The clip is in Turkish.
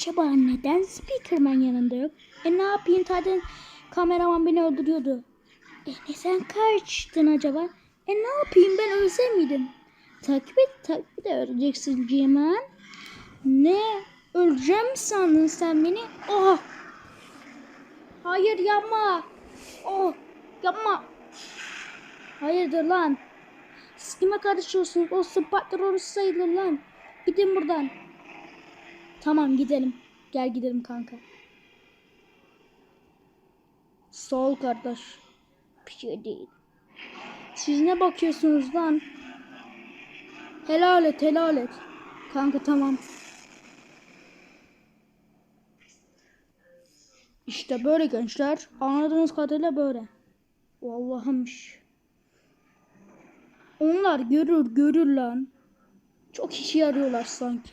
Acaba neden Speakerman yanında yok? E ne yapayım zaten kameraman beni öldürüyordu. E neden kaçtın acaba? E ne yapayım ben ölse miydim? Takip et takip de öleceksin Ciman. Ne? Öleceğim sandın sen beni? Oh! Hayır yapma. Oh! Yapma. Hayırdır lan? Siz kime karışıyorsunuz? O Spatron sayılır lan. Gidin buradan. Tamam gidelim. Gel gidelim kanka. Sağ ol kardeş. Bir şey değil. Siz ne bakıyorsunuz lan? Helal et helal et. Kanka tamam. İşte böyle gençler. Anladığınız kadarıyla böyle. Allah'ımmış. Onlar görür görür lan. Çok işe yarıyorlar sanki.